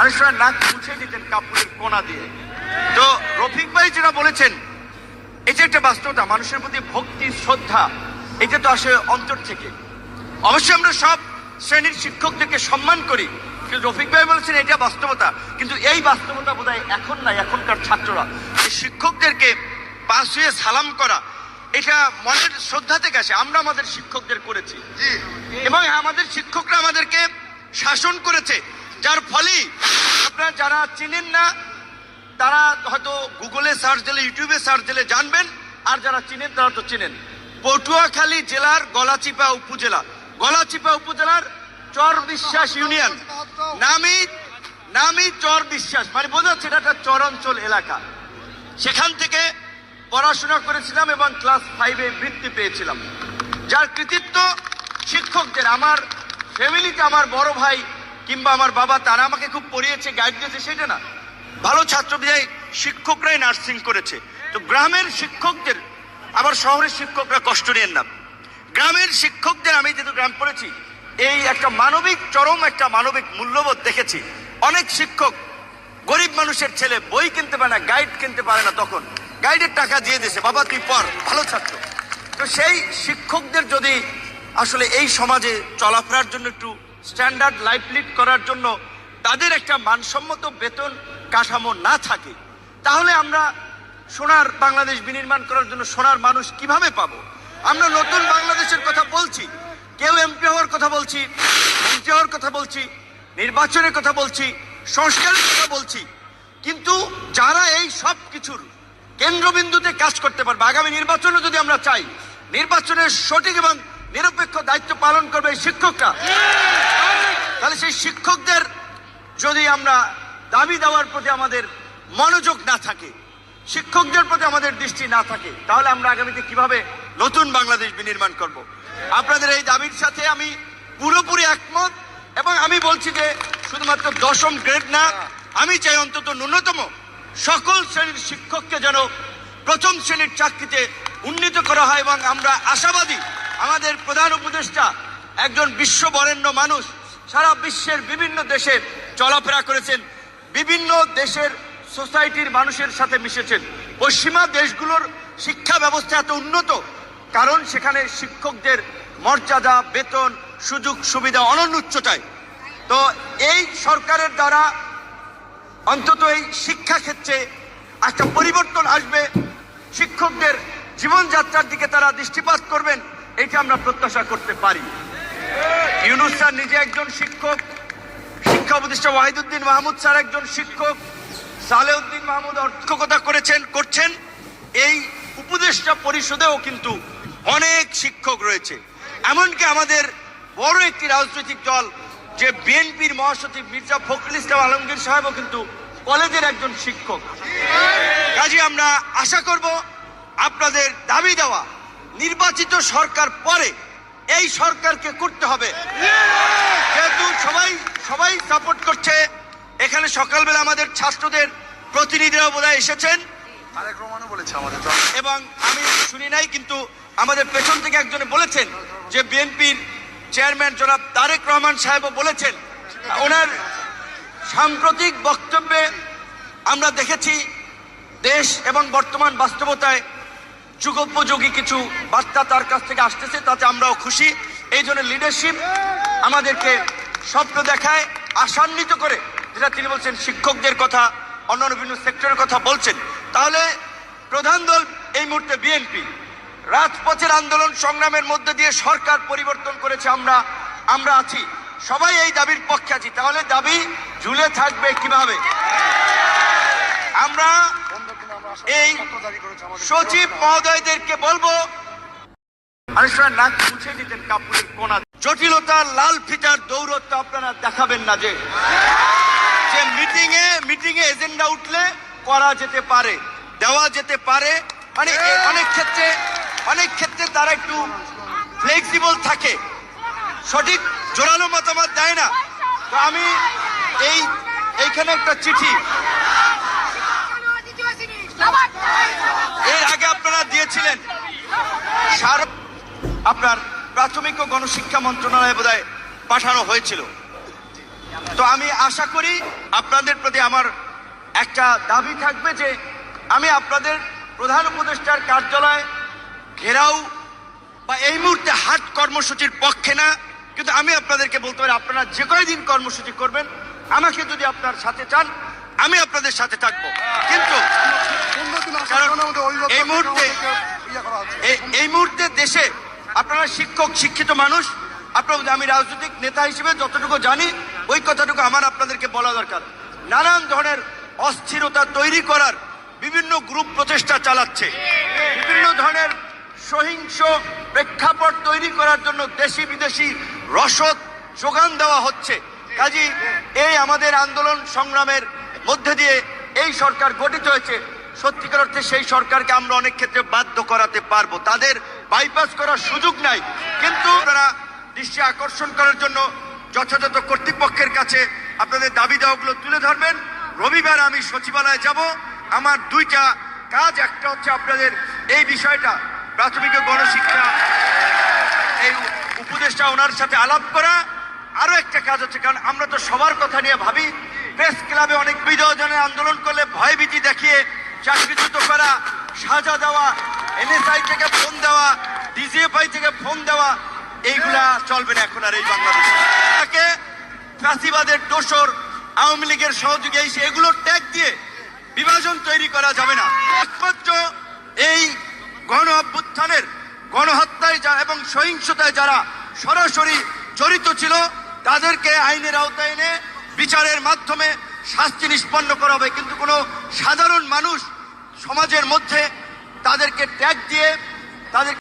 অনেক সময় নাক মুছে দিতেন কাপড়ের কোনা দিয়ে। তো রফিক ভাই যেটা বলেছেন এটা একটা বাস্তবতা মানুষের প্রতি ভক্তি শ্রদ্ধা এটা তো আসে অন্তর থেকে। অবশ্যই আমরা সব শ্রেণির শিক্ষকদেরকে সম্মান করি কিন্তু রফিক ভাই বলেছেন এটা বাস্তবতা। কিন্তু এই বাস্তবতা বোধ এখন নাই এখনকার ছাত্ররা। এই শিক্ষকদেরকে পাশ হয়ে সালাম করা এটা মনের শ্রদ্ধা থেকে আসে। আমরা আমাদের শিক্ষকদের করেছি। এবং আমাদের শিক্ষকরা আমাদেরকে শাসন করেছে। যার ফলে আপনারা যারা চিনেন না, তারা হয়তো গুগলে সার্চ দিলে, ইউটিউবে সার্চ দিলে জানবেন, আর যারা চিনেন, তারা তো চিনেন। পটুয়াখালী জেলার গলাচিপা উপজেলা। গলাচিপা উপজেলার চর বিশ্বাস ইউনিয়ন। নামি নামি চর বিশ্বাস। মানে বোঝা যাচ্ছে এটা একটা চরাঞ্চল এলাকা। সেখান থেকে পড়াশোনা করেছিলাম এবং ক্লাস ফাইভে বৃত্তি পেয়েছিলাম। যার কৃতিত্ব শিক্ষকদের। আমার ফ্যামিলিতে আমার বড় ভাই কিংবা আমার বাবা তারা আমাকে খুব পড়িয়েছে গাইড দিয়েছে, সেটা না। ভালো ছাত্র বিদায় শিক্ষকরাই নার্সিং করেছে। তো গ্রামের শিক্ষকদের, আবার শহরের শিক্ষকরা কষ্ট নেন না। গ্রামের শিক্ষকদের আমি যেহেতু গ্রাম পড়েছি, এই একটা মানবিক চরম, একটা মানবিক মূল্যবোধ দেখেছি। অনেক শিক্ষক গরিব মানুষের ছেলে, বই কিনতে পারে না গাইড কিনতে পারে না তখন। গাইডের টাকা দিয়ে দিয়েছে, বাবা, তুই পড়, ভালো ছাত্র। তো সেই শিক্ষকদের যদি আসলে এই সমাজে চলাফেরার জন্য একটু স্ট্যান্ডার্ড লাইফ লিড করার জন্য তাদের একটা মানসম্মত বেতন কাঠামো না থাকে, তাহলে আমরা সোনার বাংলাদেশ বিনির্মাণ করার জন্য সোনার মানুষ কীভাবে পাবো? আমরা নতুন বাংলাদেশের কথা বলছি, কেউ এমপি হওয়ার কথা বলছি এমপি হওয়ার কথা বলছি, নির্বাচনের কথা বলছি, সংস্কারের কথা বলছি, কিন্তু যারা এই সব কিছুর কেন্দ্রবিন্দুতে কাজ করতে পারবে, আগামী নির্বাচনে যদি আমরা চাই, নির্বাচনের সঠিক এবং নিরপেক্ষ দায়িত্ব পালন করবে শিক্ষকরা। তাহলে সেই শিক্ষকদের যদি আমরা দাবি দেওয়ার প্রতি আমাদের মনোযোগ না থাকে, শিক্ষকদের প্রতি আমাদের দৃষ্টি না থাকে, তাহলে আমরা আগামীতে কীভাবে নতুন বাংলাদেশ বিনির্মাণ করব? আপনাদের এই দাবির সাথে আমি পুরোপুরি একমত এবং আমি বলছি যে শুধুমাত্র দশম গ্রেড না, আমি চাই অন্তত ন্যূনতম সকল শ্রেণির শিক্ষককে যেন প্রথম শ্রেণির চাকরিতে উন্নীত করা হয় এবং আমরা আশাবাদী আমাদের প্রধান উপদেষ্টা একজন বিশ্ববরেণ্য মানুষ সারা বিশ্বের বিভিন্ন দেশে চলাফেরা করেছেন, বিভিন্ন দেশের সোসাইটির মানুষের সাথে মিশেছেন। পশ্চিমা দেশগুলোর শিক্ষা ব্যবস্থা এত উন্নত, কারণ সেখানে শিক্ষকদের মর্যাদা, বেতন, সুযোগ, সুবিধা অনন্য উচ্চতায়। তো এই সরকারের দ্বারা অন্তত এই শিক্ষা ক্ষেত্রে একটা পরিবর্তন আসবে। শিক্ষকদের জীবনযাত্রার দিকে তারা দৃষ্টিপাত করবেন, এটা আমরা প্রত্যাশা করতে পারি। ইউনুস স্যার নিজে একজন শিক্ষক, শিক্ষা উপদেষ্টা ওয়াহিদুদ্দিন মাহমুদ স্যার একজন শিক্ষক, সালেউদ্দিন মাহমুদ অর্থকতা করেছেন, করছেন। এই উপদেষ্টা পরিষদেও কিন্তু অনেক শিক্ষক রয়েছে। এমনকি আমাদের বড় একটি রাজনৈতিক দল, যে বিএনপির মহাসচিব মির্জা ফখরুল ইসলাম আলমগীর সাহেবও কিন্তু কলেজের একজন শিক্ষক। কাজে আমরা আশা করব, আপনাদের দাবি দেওয়া, নির্বাচিত সরকার পরে এই সরকারকে করতে হবে। যেহেতু সবাই সবাই সাপোর্ট করছে এখানে সকালবেলা আমাদের ছাত্রদের প্রতিনিধিরা বোধহয় এসেছেন। এবং আমি শুনি নাই কিন্তু আমাদের পেছন থেকে একজনে বলেছেন যে বিএনপির চেয়ারম্যান জনাব তারেক রহমান সাহেবও বলেছেন। ওনার সাম্প্রতিক বক্তব্যে আমরা দেখেছি দেশ এবং বর্তমান বাস্তবতায় যুগোপযোগী কিছু বার্তা তার কাছ থেকে আসতেছে, তাতে আমরাও খুশি। এই জন্য লিডারশিপ আমাদেরকে স্বপ্ন দেখায়, আশান্বিত করে। যেটা তিনি বলছেন, শিক্ষকদের কথা, অন্যান্য বিভিন্ন সেক্টরের কথা বলছেন। তাহলে প্রধান দল এই মুহূর্তে বিএনপি রাজপথের আন্দোলন সংগ্রামের মধ্যে দিয়ে সরকার পরিবর্তন করেছে আমরা আমরা আছি। সবাই এই দাবির পক্ষে আছি। তাহলে দাবি ঝুলে থাকবে কীভাবে? আমরা এই সচিব মহোদয়দেরকে বলব সময় নাক মুছে লাল ফিতার দৌরত্ব আপনারা দেখাবেন না যে। যে মিটিং এ মিটিং এ এজেন্ডা উঠলে করা যেতে পারে, দেওয়া যেতে পারে। মানে অনেক ক্ষেত্রে অনেক ক্ষেত্রে তারা একটু ফ্লেক্সিবল থাকে। সঠিক জোরালো মতামত দেয় না। তো আমি এই, এইখানে একটা চিঠি দিয়েছিলেন। আপনার প্রাথমিক ও গণশিক্ষা মন্ত্রণালয়ে বোধহয় পাঠানো হয়েছিল। তো আমি আশা করি আপনাদের প্রতি আমার একটা দাবি থাকবে যে আমি আপনাদের প্রধান উপদেষ্টার কার্যালয় ঘেরাও বা এই মুহূর্তে হাট কর্মসূচির পক্ষে না, কিন্তু আমি আপনাদেরকে বলতে পারি আপনারা যে কয়দিন কর্মসূচি করবেন। আমাকে যদি আপনার সাথে চান, আমি আপনাদের সাথে থাকব। কিন্তু কারণ এই মুহূর্তে- ইয়ে এই মুহূর্তে দেশে আপনারা শিক্ষক শিক্ষিত মানুষ আপনার আমি রাজনৈতিক নেতা হিসেবে যতটুকু জানি ওই কথাটুকু আমার আপনাদেরকে বলা দরকার। নানান ধরনের অস্থিরতা তৈরি করার বিভিন্ন গ্রুপ প্রচেষ্টা চালাচ্ছে। বিভিন্ন ধরনের সহিংস প্রেক্ষাপট তৈরি করার জন্য দেশি বিদেশি রসদ যোগান দেওয়া হচ্ছে। কাজী এই আমাদের আন্দোলন সংগ্রামের মধ্যে দিয়ে এই সরকার গঠিত হয়েছে, সত্যিকার অর্থে সেই সরকারকে আমরা অনেক ক্ষেত্রে বাধ্য করাতে পারব। তাদের বাইপাস করার সুযোগ নাই। কিন্তু আপনারা দৃষ্টি আকর্ষণ করার জন্য যথাযথ কর্তৃপক্ষের কাছে আপনাদের দাবি দেওয়াগুলো তুলে ধরবেন। রবিবার আমি সচিবালয়ে যাব। আমার দুইটা কাজ, একটা হচ্ছে আপনাদের এই বিষয়টা, প্রাথমিক গণশিক্ষা, এই উপদেশটা ওনার সাথে আলাপ করা। আরও একটা কাজ হচ্ছে, কারণ আমরা তো সবার কথা নিয়ে ভাবি প্রেস ক্লাবে অনেক বিধজনের আন্দোলন করলে ভয়ভীতি দেখিয়ে চাকরিচ্যুত করা, সাজা দেওয়া এনএসআই থেকে ফোন দেওয়া ডিজিএফআই থেকে ফোন দেওয়া, এইগুলা চলবে না এখন আর এই বাংলাদেশে। তাকে দোসর আওয়ামী লীগের সহযোগী এসে এগুলো ট্যাগ দিয়ে বিভাজন তৈরি করা যাবে না। একমাত্র এই গণ অভ্যুত্থানের, গণহত্যায় যা এবং সহিংসতায় যারা সরাসরি জড়িত ছিল, তাদেরকে আইনের আওতায় এনে বিচারের মাধ্যমে শাস্তি নিষ্পন্ন করা হবে। কিন্তু কোনো সাধারণ মানুষ সমাজের মধ্যে তাদেরকে ট্যাগ দিয়ে তাদের